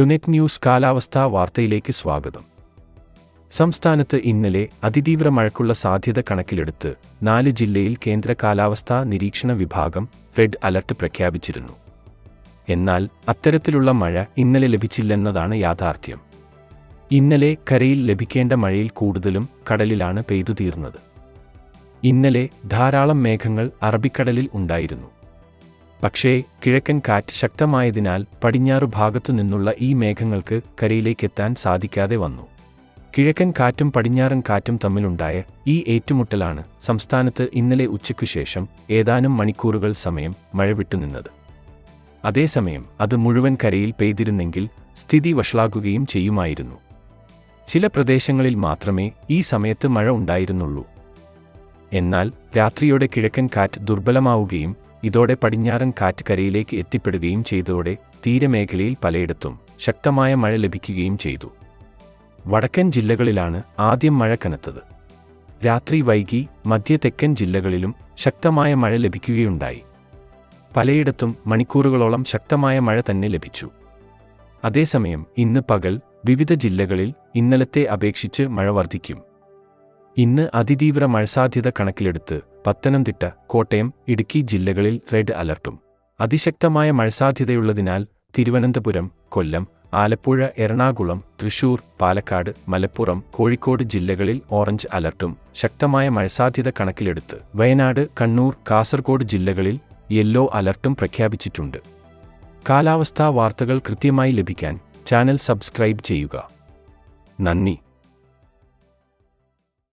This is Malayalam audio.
ടുനെറ്റ് ന്യൂസ് കാലാവസ്ഥാ വാർത്തയിലേക്ക് സ്വാഗതം. സംസ്ഥാനത്ത് ഇന്നലെ അതിതീവ്ര മഴയ്ക്കുള്ള സാധ്യത കണക്കിലെടുത്ത് നാല് ജില്ലയിൽ കേന്ദ്ര കാലാവസ്ഥാ നിരീക്ഷണ വിഭാഗം റെഡ് അലർട്ട് പ്രഖ്യാപിച്ചിരുന്നു. എന്നാൽ അത്തരത്തിലുള്ള മഴ ഇന്നലെ ലഭിച്ചില്ലെന്നതാണ് യാഥാർത്ഥ്യം. ഇന്നലെ കരയിൽ ലഭിക്കേണ്ട മഴയിൽ കൂടുതലും കടലിലാണ് പെയ്തു തീർന്നത് ഇന്നലെ ധാരാളം മേഘങ്ങൾ അറബിക്കടലിൽ ഉണ്ടായിരുന്നു. പക്ഷേ കിഴക്കൻ കാറ്റ് ശക്തമായതിനാൽ പടിഞ്ഞാറു ഭാഗത്തു നിന്നുള്ള ഈ മേഘങ്ങൾക്ക് കരയിലേക്കെത്താൻ സാധിക്കാതെ വന്നു. കിഴക്കൻ കാറ്റും പടിഞ്ഞാറൻ കാറ്റും തമ്മിലുണ്ടായ ഈ ഏറ്റുമുട്ടലാണ് സംസ്ഥാനത്ത് ഇന്നലെ ഉച്ചയ്ക്കു ശേഷം ഏതാനും മണിക്കൂറുകൾ സമയം മഴ വിട്ടുനിന്നത് അതേസമയം അത് മുഴുവൻ കരയിൽ പെയ്തിരുന്നെങ്കിൽ സ്ഥിതി വഷളാകുകയും ചെയ്യുമായിരുന്നു. ചില പ്രദേശങ്ങളിൽ മാത്രമേ ഈ സമയത്ത് മഴ ഉണ്ടായിരുന്നുള്ളൂ. എന്നാൽ രാത്രിയോടെ കിഴക്കൻ കാറ്റ് ദുർബലമാവുകയും ഇതോടെ പടിഞ്ഞാറൻ കാറ്റ് കരയിലേക്ക് എത്തിപ്പെടുകയും ചെയ്തതോടെ തീരമേഖലയിൽ പലയിടത്തും ശക്തമായ മഴ ലഭിക്കുകയും ചെയ്തു. വടക്കൻ ജില്ലകളിലാണ് ആദ്യം മഴ കനത്തത്. രാത്രി വൈകി മധ്യ തെക്കൻ ജില്ലകളിലും ശക്തമായ മഴ ലഭിക്കുകയുണ്ടായി. പലയിടത്തും മണിക്കൂറുകളോളം ശക്തമായ മഴ തന്നെ ലഭിച്ചു. അതേസമയം ഇന്ന് പകൽ വിവിധ ജില്ലകളിൽ ഇന്നലത്തെ അപേക്ഷിച്ച് മഴ വർദ്ധിക്കും. ഇന്ന് അതിതീവ്ര മഴ സാധ്യത കണക്കിലെടുത്ത് പത്തനംതിട്ട കോട്ടയം ഇടുക്കി ജില്ലകളിൽ റെഡ് അലർട്ടും. അതിശക്തമായ മഴസാധ്യതയുള്ളതിനാൽ തിരുവനന്തപുരം കൊല്ലം ആലപ്പുഴ എറണാകുളം തൃശൂർ പാലക്കാട് മലപ്പുറം കോഴിക്കോട് ജില്ലകളിൽ ഓറഞ്ച് അലർട്ടും. ശക്തമായ മഴസാധ്യത കണക്കിലെടുത്ത് വയനാട് കണ്ണൂർ കാസർഗോഡ് ജില്ലകളിൽ യെല്ലോ അലർട്ടും പ്രഖ്യാപിച്ചിട്ടുണ്ട്. കാലാവസ്ഥാ വാർത്തകൾ കൃത്യമായി ലഭിക്കാൻ ചാനൽ സബ്സ്ക്രൈബ് ചെയ്യുക. നന്ദി.